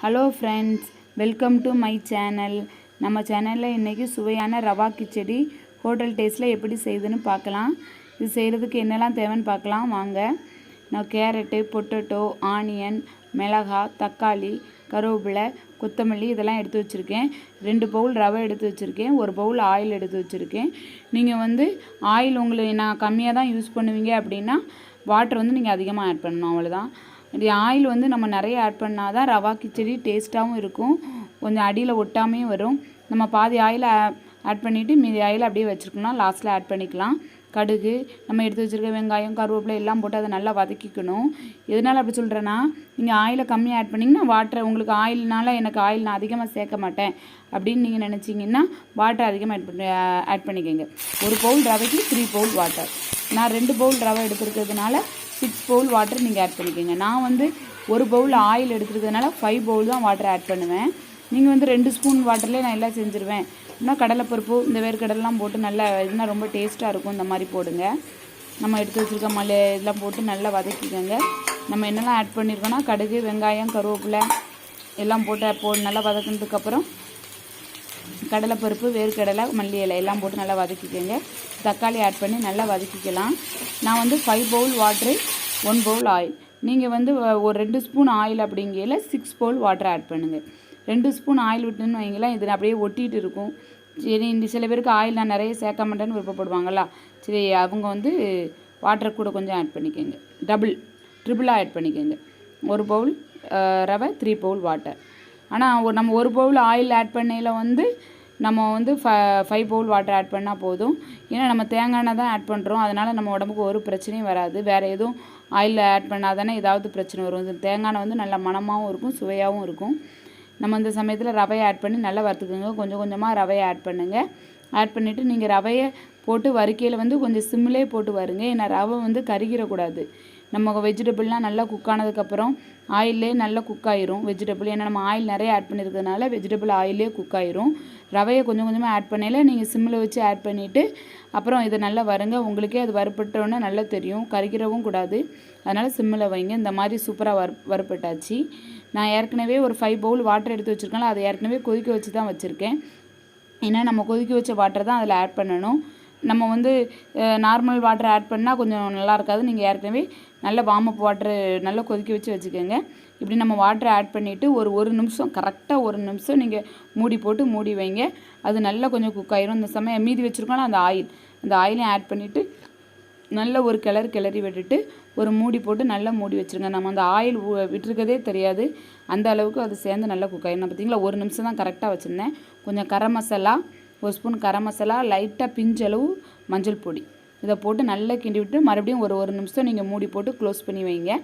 Hello friends welcome to my channel நம்ம சேனலில் இன்றைக்கி சுவையான ரவா கிச்சடி ஹோட்டல் டேஸ்ட்டில் எப்படி செய்யுதுன்னு பார்க்கலாம். இது செய்கிறதுக்கு என்னெல்லாம் தேவைன்னு பார்க்கலாம். வாங்க. நான் கேரட்டு பொட்டேட்டோ ஆனியன் மிளகா தக்காளி கருவேப்பிலை கொத்தமல்லி இதெல்லாம் எடுத்து வச்சுருக்கேன். ரெண்டு பவுல் ரவை எடுத்து வச்சுருக்கேன். ஒரு பவுல் ஆயில் எடுத்து வச்சுருக்கேன். நீங்கள் வந்து ஆயில் உங்களுக்கு நான் கம்மியாக தான் யூஸ் பண்ணுவீங்க அப்படின்னா வாட்டர் வந்து நீங்கள் அதிகமாக ஆட் பண்ணணும். அவ்வளோதான் இது ஆயில் வந்து நம்ம நிறைய ஆட் பண்ணால் தான் ரவா கிச்சடி டேஸ்ட்டாகவும் இருக்கும். கொஞ்சம் அடியில் ஒட்டாமையும் வரும். நம்ம பாதி ஆயில் ஆட் பண்ணிவிட்டு மீதி ஆயில் அப்படியே வச்சுருக்கணும் லாஸ்ட்டில் ஆட் பண்ணிக்கலாம். கடுகு நம்ம எடுத்து வச்சுருக்க வெங்காயம் கருவேப்பிலை எல்லாம் போட்டு அதை நல்லா வதக்கிக்கணும். எதனால் அப்படி சொல்கிறேன்னா நீங்கள் ஆயிலை கம்மியாக ஆட் பண்ணிங்கன்னா வாட்டர் உங்களுக்கு ஆயில்னால எனக்கு ஆயில் நான் அதிகமாக சேர்க்க மாட்டேன் அப்படின்னு நீங்கள் நினச்சிங்கன்னா வாட்டர் அதிகமாக ஆட் பண்ணி ஆட் பண்ணிக்கோங்க. ஒரு பவுல் ரவைக்கு த்ரீ பவுல் வாட்டர் நான் ரெண்டு பவுல் ரவை எடுத்துருக்கிறதுனால சிக்ஸ் பவுல் வாட்டர் நீங்கள் ஆட் பண்ணிக்கோங்க. நான் வந்து ஒரு பவுல் ஆயில் எடுத்துருக்கிறதுனால ஃபைவ் பவுல் தான் வாட்டர் ஆட் பண்ணுவேன். நீங்கள் வந்து ரெண்டு ஸ்பூன் வாட்டர்லேயே நான் எல்லாம் செஞ்சுருவேன். இன்னும் கடலைப்பருப்பு இந்த வேர்க்கடலாம் போட்டு நல்லா இதுனா ரொம்ப டேஸ்ட்டாக இருக்கும். இந்த மாதிரி போடுங்க. நம்ம எடுத்து வச்சுருக்க மலை இதெல்லாம் போட்டு நல்லா வதக்கிக்கோங்க. நம்ம என்னெல்லாம் ஆட் பண்ணியிருக்கோன்னா கடுகு வெங்காயம் கருவேப்பிலை எல்லாம் போட்டு போ நல்லா வதக்கினதுக்கப்புறம் கடலைப்பருப்பு வேர்க்கடலை மல்லி இலை எல்லாம் போட்டு நல்லா வதக்கிக்கோங்க. தக்காளி ஆட் பண்ணி நல்லா வதக்கிக்கலாம். நான் வந்து five bowl water one bowl oil நீங்கள் வந்து ஒரு ரெண்டு ஸ்பூன் ஆயில் அப்படிங்கையில் சிக்ஸ் பவுல் வாட்டர் ஆட் பண்ணுங்கள் ரெண்டு ஸ்பூன் ஆயில் விட்டுன்னு வைங்களேன் இது அப்படியே ஒட்டிகிட்டு இருக்கும். சரி இந்த சில பேருக்கு ஆயில் நான் நிறைய சேர்க்க மாட்டேன்னு விருப்பப்படுவாங்களா? சரி அவங்க வந்து வாட்டர் கூட கொஞ்சம் ஆட் பண்ணிக்கோங்க. டபுள் ட்ரிபிளாக ஆட் பண்ணிக்கோங்க. ஒரு பவுல் ரவை த்ரீ பவுல் வாட்டர் ஆனால் நம்ம ஒரு பவுல் ஆயில் ஆட் பண்ணையில் வந்து நம்ம வந்து ஃப ஃபைவ் பவுல் வாட்டர் ஆட் பண்ணால் போதும். ஏன்னா நம்ம தேங்காய் எண்ணெய் தான் ஆட் பண்ணுறோம் அதனால் நம்ம உடம்புக்கு ஒரு பிரச்சனையும் வராது. வேறு எதுவும் ஆயில் ஆட் பண்ணால் தானே ஏதாவது பிரச்சனை வரும். இந்த தேங்காய் எண்ணெய் வந்து நல்ல மணமாகவும் இருக்கும் சுவையாகவும் இருக்கும். நம்ம இந்த சமயத்தில் ரவையை ஆட் பண்ணி நல்லா வறுத்துக்கோங்க. கொஞ்சம் கொஞ்சமாக ரவையை ஆட் பண்ணுங்கள் ஆட் பண்ணிவிட்டு நீங்கள் ரவையை போட்டு வறுக்கையில் வந்து கொஞ்சம் சிம்மிலே போட்டு வருங்க. ஏன்னா ரவை வந்து கருகிடக்கூடாது. நம்ம வெஜிடபிள்லாம் நல்லா குக் ஆனதுக்கப்புறம் ஆயிலே நல்லா குக் ஆயிரும். வெஜிடபிள் ஏன்னா நம்ம ஆயில் நிறைய ஆட் பண்ணியிருக்கிறதுனால வெஜிடபிள் ஆயிலே குக் ஆயிரும். ரவையை கொஞ்சம் கொஞ்சமாக ஆட் பண்ணையில் நீங்கள் சிம்மில் வச்சு ஆட் பண்ணிவிட்டு அப்புறம் இதை நல்லா வருங்க உங்களுக்கே அது வறுப்பட்டோன்னே நல்லா தெரியும். கறிக்கிறவும் கூடாது. அதனால் சிம்மில் வைங்க. இந்த மாதிரி சூப்பராக வறு வறுப்பட்டாச்சு நான் ஏற்கனவே ஒரு ஃபைவ் பவுல் வாட்டர் எடுத்து வச்சுருக்கேன் அதை ஏற்கனவே கொதிக்க வச்சு தான் வச்சுருக்கேன். ஏன்னா நம்ம கொதிக்க வச்ச வாட்டர் தான் அதில் ஆட் பண்ணணும். நம்ம வந்து நார்மல் வாட்டர் ஆட் பண்ணால் கொஞ்சம் நல்லா இருக்காது. நீங்கள் ஏற்கனவே நல்ல வார்ம் அப் வாட்ரு நல்லா கொதிக்க வச்சு வச்சுக்கோங்க. இப்படி நம்ம வாட்டர் ஆட் பண்ணிவிட்டு ஒரு ஒரு நிமிஷம் கரெக்டாக ஒரு நிமிஷம் நீங்கள் மூடி போட்டு மூடி வைங்க. அது நல்லா கொஞ்சம் குக் ஆயிரும். இந்த சமயம் மீதி வச்சுருக்கோம்னா அந்த ஆயில் அந்த ஆயிலையும் ஆட் பண்ணிவிட்டு நல்ல ஒரு கிளறு கிளறி விட்டுட்டு ஒரு மூடி போட்டு நல்லா மூடி வச்சுருங்க. நம்ம அந்த ஆயில் விட்டுருக்கதே தெரியாது. அந்த அளவுக்கு அது சேர்ந்து நல்லா குக் ஆயிரும். பார்த்தீங்களா ஒரு நிமிஷம் தான் கரெக்டாக வச்சுருந்தேன். கொஞ்சம் கரம் மசாலா ஒரு ஸ்பூன் கரம் மசாலா லைட்டாக பிஞ்சளவு மஞ்சள் பொடி. இதை போட்டு நல்லா கிண்டி விட்டு மறுபடியும் ஒரு ஒரு நிமிஷம் நீங்கள் மூடி போட்டு க்ளோஸ் பண்ணி வைங்க.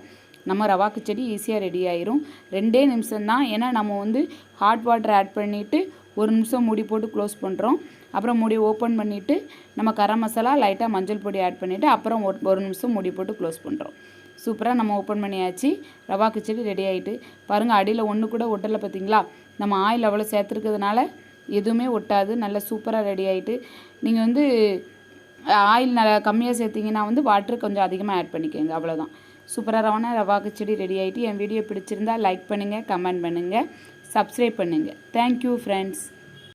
நம்ம ரவா கிச்சடி ஈஸியாக ரெடி ஆயிரும். ரெண்டே நிமிஷம் தான் ஏன்னா நம்ம வந்து ஹாட் வாட்டர் ஆட் பண்ணிவிட்டு ஒரு நிமிஷம் மூடி போட்டு க்ளோஸ் பண்ணுறோம் அப்புறம் மூடி ஓப்பன் பண்ணிவிட்டு நம்ம கரம் மசாலா லைட்டாக மஞ்சள் பொடி ஆட் பண்ணிவிட்டு அப்புறம் ஒரு ஒரு நிமிஷம் மூடி போட்டு க்ளோஸ் பண்ணுறோம் சூப்பராக நம்ம ஓப்பன் பண்ணியாச்சு. ரவா கிச்சடி ரெடி ஆகிட்டு பாருங்கள் அடியில் ஒன்று கூட ஒட்டலை பார்த்தீங்களா நம்ம ஆயில் அவ்வளோ சேர்த்துருக்கிறதுனால எதுவுமே ஒட்டாது. நல்லா சூப்பராக ரெடி ஆகிட்டு நீங்கள் வந்து ஆயில் நல்லா கம்மியாக சேர்த்திங்கன்னா வந்து வாட்டர் கொஞ்சம் அதிகமாக ஆட் பண்ணிக்கோங்க. அவ்வளோதான் சூப்பராக ரவாக்கு ரவா கிச்சடி ரெடி ஆகிட்டு என் வீடியோ பிடிச்சிருந்தா லைக் பண்ணுங்கள் கமெண்ட் பண்ணுங்கள் சப்ஸ்கிரைப் பண்ணுங்கள் தேங்க்யூ ஃப்ரெண்ட்ஸ்